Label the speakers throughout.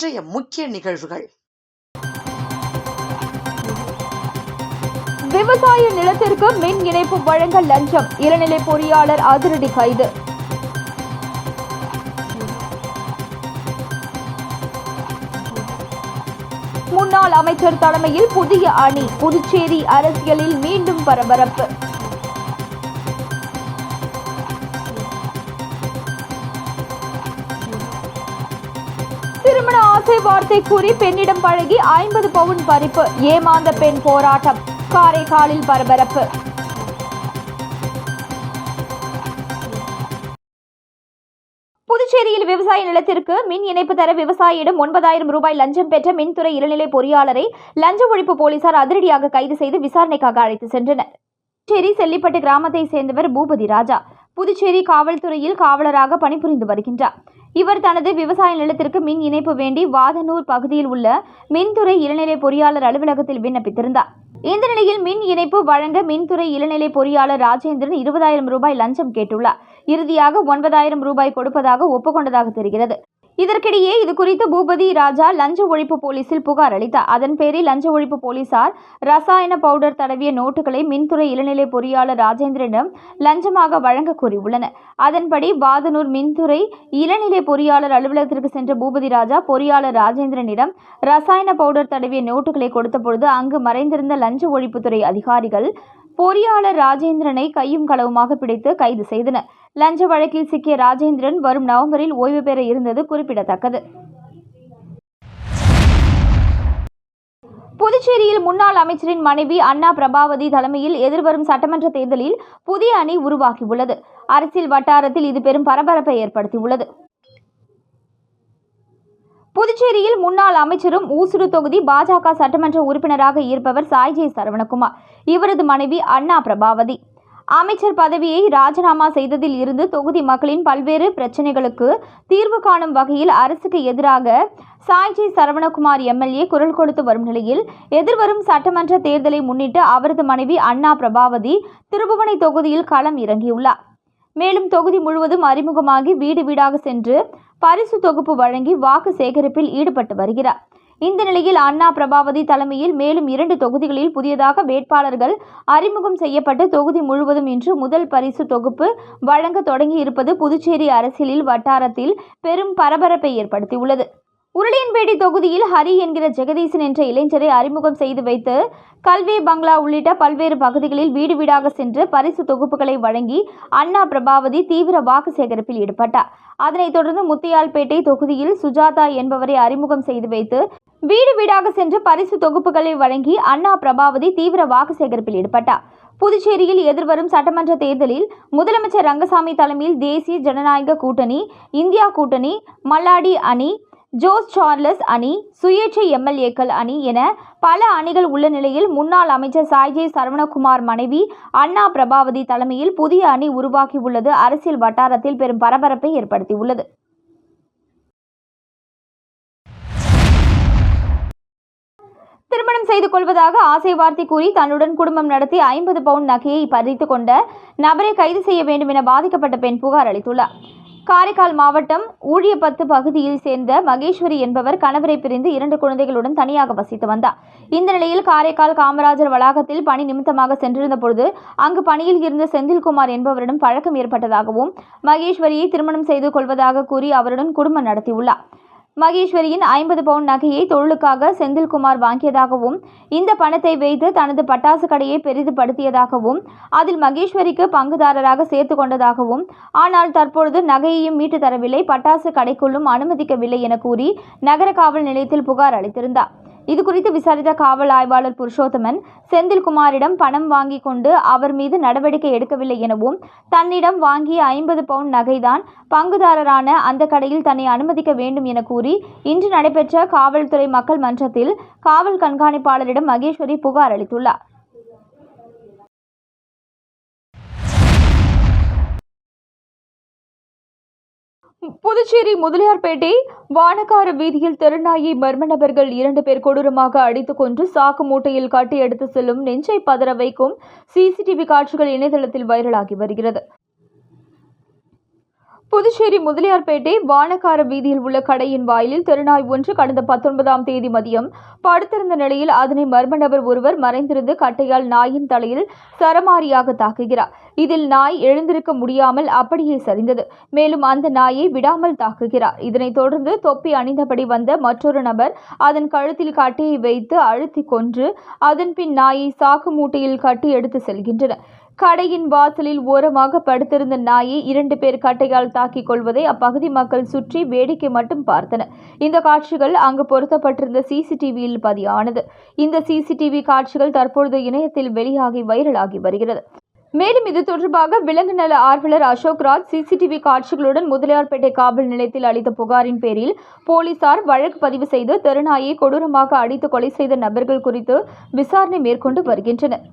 Speaker 1: இன்றைய முக்கிய நிகழ்வுகள் விவசாய நிலத்திற்கு மின் இணைப்பு வழங்க லஞ்சம் இளநிலை பொறியாளர் அதிரடி கைது முன்னாள் அமைச்சர் தலைமையில் புதிய அணி புதுச்சேரி அரசியலில் மீண்டும் பரபரப்பு திருமண ஆசை வார்த்தை கூறி பெண்ணிடம் பழகி ஐம்பது பவுன் பறிப்பு ஏமாந்த பெண் போராட்டம் காரைக்காலில் பரபரப்பு புதுச்சேரியில் விவசாய நிலத்திற்கு மின் இணைப்பு தர விவசாயியிடம் ஒன்பதாயிரம் ரூபாய் லஞ்சம் பெற்ற மின்துறை இளநிலை பொறியாளரை லஞ்ச ஒழிப்பு போலீசார் அதிரடியாக கைது செய்து விசாரணைக்காக அழைத்து சென்றனர் புதுச்சேரி செல்லிப்பட்டு கிராமத்தை சேர்ந்தவர் பூபதி ராஜா புதுச்சேரி காவல்துறையில் காவலராக பணிபுரிந்து வருகின்றார் இவர் தனது விவசாய நிலத்திற்கு மின் இணைப்பு வேண்டி வாதனூர் பகுதியில் உள்ள மின்துறை இளநிலை பொறியாளர் அலுவலகத்தில் விண்ணப்பித்திருந்தார் இந்த நிலையில் மின் இணைப்பு வழங்க மின்துறை இளநிலை பொறியாளர் ராஜேந்திரன் இருபதாயிரம் ரூபாய் லஞ்சம் கேட்டுள்ளார் இறுதியாக ஒன்பதாயிரம் ரூபாய் கொடுப்பதாக ஒப்புக்கொண்டதாக தெரிகிறது இதற்கிடையே இது குறித்து பூபதி ராஜா லஞ்ச ஒழிப்பு போலீசில் புகார் அளித்தார் அதன் பேரில் லஞ்ச ஒழிப்பு போலீசார் ரசாயன பவுடர் தடவிய நோட்டுகளை மின்துறை இளநிலை பொறியாளர் ராஜேந்திரனிடம் லஞ்சமாக வழங்க கூறியுள்ளனர் அதன்படி வாதனூர் மின்துறை இளநிலை பொறியாளர் அலுவலகத்திற்கு சென்ற பூபதி ராஜா பொறியாளர் ராஜேந்திரனிடம் ரசாயன பவுடர் தடவிய நோட்டுகளை கொடுத்தபொழுது அங்கு மறைந்திருந்த லஞ்ச ஒழிப்புத்துறை அதிகாரிகள் பொறியாளர் ராஜேந்திரனை கையும் களவுமாக பிடித்து கைது செய்தனர் லஞ்ச வழக்கில் சிக்கிய ராஜேந்திரன் வரும் நவம்பரில் ஓய்வு பெற இருந்தது குறிப்பிடத்தக்கது புதுச்சேரியில் முன்னாள் அமைச்சரின் மனைவி அண்ணா பிரபாவதி தலைமையில் எதிர்வரும் சட்டமன்ற தேர்தலில் புதிய அணி உருவாகியுள்ளது அரசியல் வட்டாரத்தில் இது பெரும் பரபரப்பை ஏற்படுத்தியுள்ளது புதுச்சேரியில் முன்னாள் அமைச்சரும் ஊசுடு தொகுதி பாஜக சட்டமன்ற உறுப்பினராக இருப்பவர் சாய்ஜே சரவணகுமார் இவரது மனைவி அண்ணா பிரபாவதி அமைச்சர் பதவியை ராஜினாமா செய்ததில் இருந்து தொகுதி மக்களின் பல்வேறு பிரச்சனைகளுக்கு தீர்வு காணும் வகையில் அரசுக்கு எதிராக சாய்ஜி சரவணகுமார் எம்எல்ஏ குரல் கொடுத்து வரும் நிலையில் எதிர்வரும் சட்டமன்ற தேர்தலை முன்னிட்டு அவரது மனைவி அண்ணா பிரபாவதி திருபுவனை தொகுதியில் களம் இறங்கியுள்ளார் மேலும் தொகுதி முழுவதும் அறிமுகமாகி வீடு வீடாக சென்று பரிசு தொகுப்பு வழங்கி வாக்கு சேகரிப்பில் ஈடுபட்டு வருகிறார் இந்த நிலையில் அண்ணா பிரபாவதி தலைமையில் மேலும் இரண்டு தொகுதிகளில் புதியதாக வேட்பாளர்கள் அறிமுகம் செய்யப்பட்டு தொகுதி முழுவதும் இன்று முதல் பரிசு தொகுப்பு வழங்க தொடங்கியிருப்பது புதுச்சேரி அரசியலில் வட்டாரத்தில் பெரும் பரபரப்பை ஏற்படுத்தியுள்ளது உருளியன்பேடி தொகுதியில் ஹரி என்கிற ஜெகதீசன் என்ற இளைஞரை அறிமுகம் செய்து வைத்து கல்வி பங்களா உள்ளிட்ட பல்வேறு பகுதிகளில் வீடு வீடாக சென்று பரிசு தொகுப்புகளை வழங்கி அண்ணா பிரபாவதி தீவிர வாக்கு சேகரிப்பில் ஈடுபட்டார் அதனைத் தொடர்ந்து முத்தியால்பேட்டை தொகுதியில் சுஜாதா என்பவரை அறிமுகம் செய்து வைத்து வீடு வீடாக சென்று பரிசு தொகுப்புகளை வழங்கி அண்ணா பிரபாவதி தீவிர வாக்கு சேகரிப்பில் ஈடுபட்டார் புதுச்சேரியில் எதிர்வரும் சட்டமன்ற தேர்தலில் முதலமைச்சர் ரங்கசாமி தலைமையில் தேசிய ஜனநாயக கூட்டணி இந்தியா கூட்டணி மல்லாடி அணி ஜோஸ் சார்லஸ் அணி சுயேட்சை எம்எல்ஏக்கள் அணி என பல அணிகள் உள்ள நிலையில் முன்னாள் அமைச்சர் சாய்ஜே சரவணகுமார் மனைவி அண்ணா பிரபாவதி தலைமையில் புதிய அணி உருவாகியுள்ளது அரசியல் வட்டாரத்தில் பெரும் பரபரப்பை ஏற்படுத்தியுள்ளது திருமணம் செய்து கொள்வதாக ஆசை வார்த்தை கூறி தன்னுடன் குடும்பம் நடத்தி ஐம்பது பவுண்ட் நகையை பறித்துக் கொண்ட நபரை கைது செய்ய வேண்டும் என பாதிக்கப்பட்ட பெண் புகார் அளித்துள்ளார் காரைக்கால் மாவட்டம் ஊழியப்பத்து பகுதியில் சேர்ந்த மகேஸ்வரி என்பவர் கணவரை பிரிந்து இரண்டு குழந்தைகளுடன் தனியாக வசித்து வந்தார் இந்த நிலையில் காரைக்கால் காமராஜர் வளாகத்தில் பணி நிமித்தமாக சென்றிருந்த பொழுது அங்கு பணியில் இருந்த செந்தில்குமார் என்பவரிடம் பழக்கம் ஏற்பட்டதாகவும் மகேஸ்வரியை திருமணம் செய்து கொள்வதாக கூறி அவருடன் குடும்பம் நடத்தியுள்ளார் மகேஸ்வரியின் ஐம்பது பவுண்ட் நகையை தொழிலுக்காக செந்தில்குமார் வாங்கியதாகவும் இந்த பணத்தை வைத்து தனது பட்டாசு கடையை பெரிதுபடுத்தியதாகவும் அதில் மகேஸ்வரிக்கு பங்குதாரராக சேர்த்து கொண்டதாகவும் ஆனால் தற்பொழுது நகையையும் மீட்டு தரவில்லை பட்டாசு கடைக்குள்ளும் அனுமதிக்கவில்லை என கூறி நகர காவல் நிலையத்தில் புகார் அளித்திருந்தார் இது குறித்து விசாரித்த காவல் ஆய்வாளர் புருஷோத்தமன் செந்தில்குமாரிடம் பணம் வாங்கி கொண்டு அவர் மீது நடவடிக்கை எடுக்கவில்லை எனவும் தன்னிடம் வாங்கிய ஐம்பது பவுண்ட் நகைதான் பங்குதாரரான அந்த கடையில் தன்னை அனுமதிக்க வேண்டும் என கூறி இன்று நடைபெற்ற காவல்துறை மக்கள் மன்றத்தில் காவல் கண்காணிப்பாளரிடம் மகேஸ்வரி புகார் அளித்துள்ளார் புதுச்சேரி முதலியார்பேட்டை வானக்கார வீதியில் திருநாயை மர்ம நபர்கள் இரண்டு பேர் கொடூரமாக அடித்துக் கொன்று சாக்கு மூட்டையில் காட்டி எடுத்து செல்லும் நெஞ்சை பதற வைக்கும் சிசிடிவி காட்சிகள் இணையதளத்தில் வைரலாகி வருகிறது புதுச்சேரி முதலியார்பேட்டை வானக்கார வீதியில் உள்ள கடையின் வாயிலில் திருநாய் ஒன்று கடந்த பத்தொன்பதாம் தேதி மதியம் படுத்திருந்த நிலையில் அதனை மர்ம நபர் ஒருவர் மறைந்திருந்து கட்டையால் நாயின் தலையில் சரமாரியாக தாக்குகிறார் இதில் நாய் எழுந்திருக்க முடியாமல் அப்படியே சரிந்தது மேலும் அந்த நாயை விடாமல் தாக்குகிறார் இதனைத் தொடர்ந்து தொப்பி அணிந்தபடி வந்த மற்றொரு நபர் அதன் கழுத்தில் கட்டையை வைத்து அழுத்தி கொன்று அதன் பின் நாயை சாக்கு மூட்டையில் கட்டி எடுத்து செல்கின்றனர் கடையின் வாசலில் ஓரமாக படுத்திருந்த நாயை இரண்டு பேர் கட்டையால் தாக்கிக் கொள்வதை அப்பகுதி மக்கள் சுற்றி வேடிக்கை மட்டும் பார்த்தனர் இந்த காட்சிகள் அங்கு பொருத்தப்பட்டிருந்த சிசிடிவியில் பதியானது இந்த சிசிடிவி காட்சிகள் தற்பொழுது இணையத்தில் வெளியாகி வைரலாகி வருகிறது மேலும் இது தொடர்பாக விலங்கு நல ஆர்வலர் அசோக் ராஜ் சிசிடிவி காட்சிகளுடன் முதலியார்பேட்டை காவல் நிலையத்தில் அளித்த புகாரின் பேரில் போலீசார் வழக்கு பதிவு செய்து தெருநாயை கொடூரமாக அடித்து கொலை செய்த நபர்கள் குறித்து விசாரணை மேற்கொண்டு வருகின்றனர்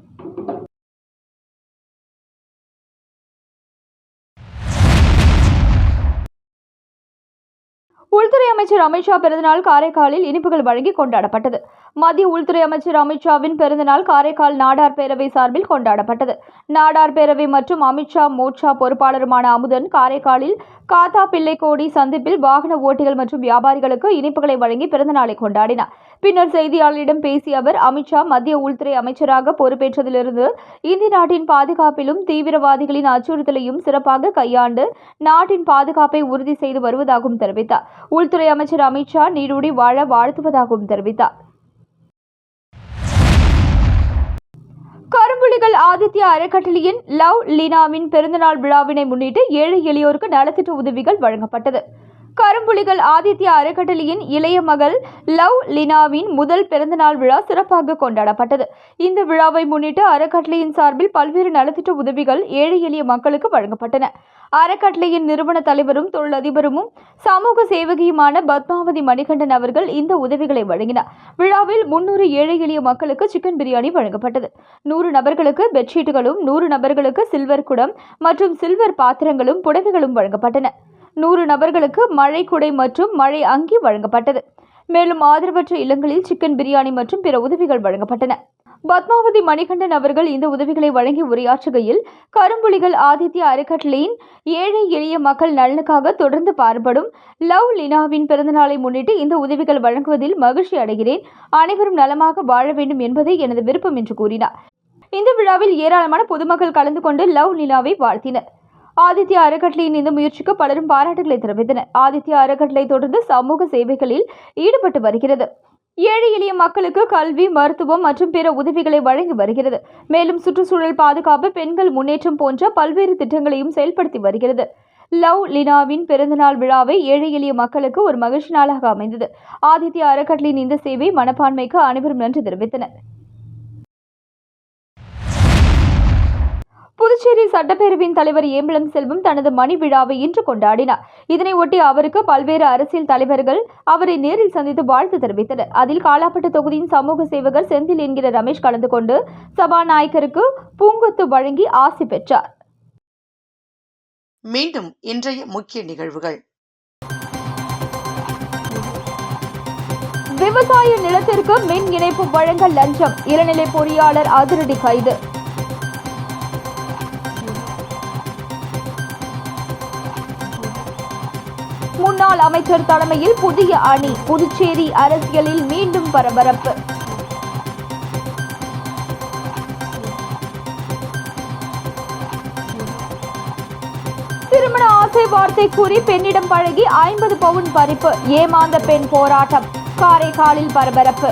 Speaker 1: உள்துறை அமைச்சர் அமித்ஷா பிறந்தநாள் காரைக்காலில் இனிப்புகள் வழங்கி கொண்டாடப்பட்டது மத்திய உள்துறை அமைச்சர் அமித்ஷாவின் பிறந்தநாள் காரைக்கால் நாடார் பேரவை சார்பில் கொண்டாடப்பட்டது நாடார் பேரவை மற்றும் அமித்ஷா மோட்சா பொறுப்பாளருமான அமுதன் காரைக்காலில் காத்தா பிள்ளைக்கோடி சந்திப்பில் வாகன ஓட்டிகள் மற்றும் வியாபாரிகளுக்கு இனிப்புகளை வழங்கி பிறந்தநாளை கொண்டாடினார் பின்னர் செய்தியாளர்களிடம் பேசிய அவர் அமித்ஷா மத்திய உள்துறை அமைச்சராக பொறுப்பேற்றதிலிருந்து இந்திய நாட்டின் பாதுகாப்பிலும் தீவிரவாதிகளின் அச்சுறுத்தலையும் சிறப்பாக கையாண்டு நாட்டின் பாதுகாப்பை உறுதி செய்து வருவதாகவும் தெரிவித்தார் உள்துறை அமைச்சர் அமித்ஷா ஷா நீடூடி வாழ வாழ்த்துவதாகவும் தெரிவித்தார் கரும்புலிகள் ஆதித்ய அறக்கட்டளையின் லவ் லீனாவின் பிறந்தநாள் விழாவினை முன்னிட்டு ஏழை எளியோருக்கு நலத்திட்ட உதவிகள் வழங்கப்பட்டது கரும்புலிகள் ஆதித்ய அறக்கட்டளையின் இளைய மகள் லவ் லினாவின் முதல் பிறந்தநாள் விழா சிறப்பாக கொண்டாடப்பட்டது இந்த விழாவை முன்னிட்டு அறக்கட்டளையின் சார்பில் பல்வேறு நலத்திட்ட உதவிகள் ஏழை எளிய மக்களுக்கு வழங்கப்பட்டன அறக்கட்டளையின் நிறுவன தலைவரும் தொழிலதிபருமும் சமூக சேவகியுமான பத்மாவதி மணிகண்டன் அவர்கள் இந்த உதவிகளை வழங்கினார் விழாவில் முன்னூறு ஏழை எளிய மக்களுக்கு சிக்கன் பிரியாணி வழங்கப்பட்டது நூறு நபர்களுக்கு பெட்ஷீட்டுகளும் நூறு நபர்களுக்கு சில்வர் குடம் மற்றும் சில்வர் பாத்திரங்களும் புடவைகளும் வழங்கப்பட்டன நூறு நபர்களுக்கு மழை குடை மற்றும் மழை அங்கி வழங்கப்பட்டது மேலும் ஆதரவற்ற இல்லங்களில் சிக்கன் பிரியாணி மற்றும் பிற உதவிகள் வழங்கப்பட்டன பத்மாவதி மணிகண்டன் அவர்கள் இந்த உதவிகளை வழங்கி உரையாற்றுகையில் கரும்புலிகள் ஆதித்ய அறக்கட்டளையின் ஏழை எளிய மக்கள் நலனுக்காக தொடர்ந்து பாடுபடும் லவ் லினாவின் பிறந்தநாளை முன்னிட்டு இந்த உதவிகள் வழங்குவதில் மகிழ்ச்சி அடைகிறேன் அனைவரும் நலமாக வாழ வேண்டும் என்பதே எனது விருப்பம் என்று கூறினார் இந்த விழாவில் ஏராளமான பொதுமக்கள் கலந்து கொண்டு லவ் லினாவை வாழ்த்தினர் ஆதித்ய அறக்கட்டளையின் இந்த முயற்சிக்கு பலரும் பாராட்டுகளை தெரிவித்தனர் ஆதித்ய அறக்கட்டளை தொடர்ந்து சமூக சேவைகளில் ஈடுபட்டு வருகிறது ஏழை எளிய மக்களுக்கு கல்வி மருத்துவம் மற்றும் பிற உதவிகளை வழங்கி வருகிறது மேலும் சுற்றுச்சூழல் பாதுகாப்பு பெண்கள் முன்னேற்றம் போன்ற பல்வேறு திட்டங்களையும் செயல்படுத்தி வருகிறது லவ் லினாவின் பிறந்தநாள் விழாவை ஏழை எளிய மக்களுக்கு ஒரு மகிழ்ச்சி நாளாக அமைந்தது ஆதித்ய அறக்கட்டளையின் இந்த சேவை மனப்பான்மைக்கு அனைவரும் நன்றி தெரிவித்தனர் புதுச்சேரி சட்டப்பேரவையின் தலைவர் ஏம்பலம் செல்வம் தனது மணி விழாவை இன்று கொண்டாடினார் இதனையொட்டி அவருக்கு பல்வேறு அரசியல் தலைவர்கள் அவரை நேரில் சந்தித்து வாழ்த்து தெரிவித்தனர் அதில் காலாப்பட்டு தொகுதியின் சமூக சேவகர் செந்தில் என்கிற ரமேஷ் கலந்து கொண்டு சபாநாயகருக்கு பூங்கொத்து வழங்கி ஆசி பெற்றார் மீண்டும் இன்றைய முக்கிய நிகழ்வுகள் விவசாய நிலத்திற்கு மின் இணைப்பு வழங்க லஞ்சம் இளநிலை பொறியாளர் அதிரடி கைது முன்னாள் அமைச்சர் தலைமையில் புதிய அணி புதுச்சேரி அரசியலில் மீண்டும் பரபரப்பு திருமண ஆசை வார்த்தை கூறி பெண்ணிடம் பழகி ஐம்பது பவுன் பறிப்பு ஏமாந்த பெண் போராட்டம் காரைக்காலில் பரபரப்பு